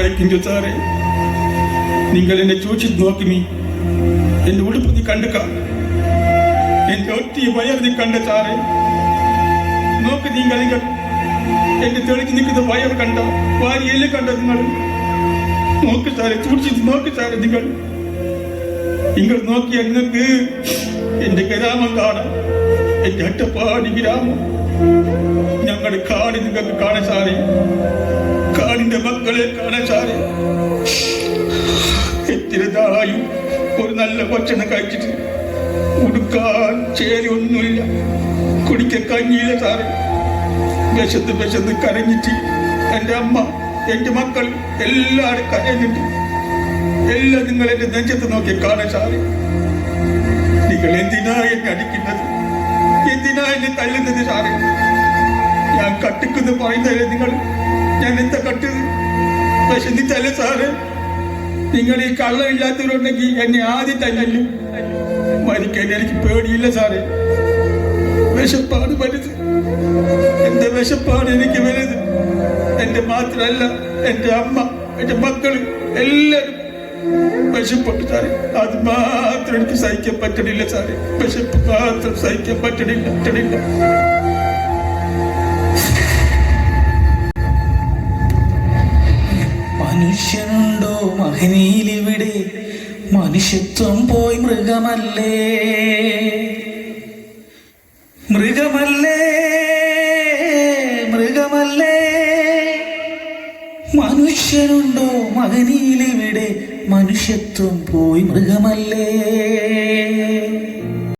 എങ്കിൽ സാറേ നിങ്ങൾ എന്നെ ചോദിച്ചു നോക്കുമീ എന്റെ ഉടുപ്പ് നീ കണ്ടുക എന്റെ ഒറ്റ വയർ നീ കണ്ട സാറേ നോക്ക് നിങ്ങൾ നിങ്ങൾ. എന്റെ തെളിച്ച് നിൽക്കുന്ന വയർ കണ്ട വാരിയെല്ലാം കണ്ട നിങ്ങൾ. നോക്ക് സാറേ ചൂടിച്ചിട്ട് നോക്ക് സാറേ നിങ്ങൾ. നിങ്ങൾ നോക്കിയ നിങ്ങൾക്ക് എന്റെ ഗ്രാമം കാണാം. എന്റെ അട്ടപ്പാടി ഗ്രാമം. ഞങ്ങളുടെ കാട് നിങ്ങൾക്ക് കാണാൻ സാറേ മക്കളെ കാണാൻ സാറേ എത്തിരതായും ഒരു നല്ല ഭക്ഷണം കഴിച്ചിട്ട് ഉടുക്കാൻ ചേരി ഒന്നുമില്ല. കുടിക്കാൻ കഞ്ഞിയില്ല സാറേ. വിശന്ന് വിശന്ന് കരഞ്ഞിട്ട് എന്റെ അമ്മ എന്റെ മക്കൾ എല്ലാവരും കരഞ്ഞിട്ട് എല്ലാം നിങ്ങൾ എന്റെ നെഞ്ചത്ത് നോക്കി കാണാൻ സാറേ നിങ്ങൾ എന്തിനാ എന്നെ അടിക്കുന്നത്? എന്തിനാ എന്നെ തല്ലുന്നത് സാറേ? ഞാൻ കട്ടിക്കുന്നു പറയുന്നതല്ലേ നിങ്ങൾ? ഞാൻ എന്താ കട്ടത് വിശന്നിട്ടല്ല സാറ്? നിങ്ങൾ ഈ കള്ളമില്ലാത്തവരുണ്ടെങ്കിൽ എന്നെ ആദ്യം തല്ലല്ലോ മരിക്കാൻ എനിക്ക് പേടിയില്ല സാറ്. വിശപ്പാണ് വലുത്. എന്റെ വിശപ്പാണ് എനിക്ക് വലുത്. എന്റെ മാത്രമല്ല എന്റെ അമ്മ എന്റെ മക്കൾ എല്ലാവരും വിശപ്പുണ്ട് സാറ്. അത് മാത്രം എനിക്ക് സഹിക്കാൻ പറ്റണില്ല സാറ്. വിശപ്പ് മാത്രം സഹിക്കാൻ പറ്റണില്ല പറ്റണില്ല. മനുഷ്യനുണ്ടോ? മഹനീലിവിടെ മനുഷ്യത്വം പോയി മൃഗമല്ലേ? മൃഗമല്ലേ? മൃഗമല്ലേ? മനുഷ്യനുണ്ടോ? മകനിയിലിവിടെ മനുഷ്യത്വം പോയി മൃഗമല്ലേ?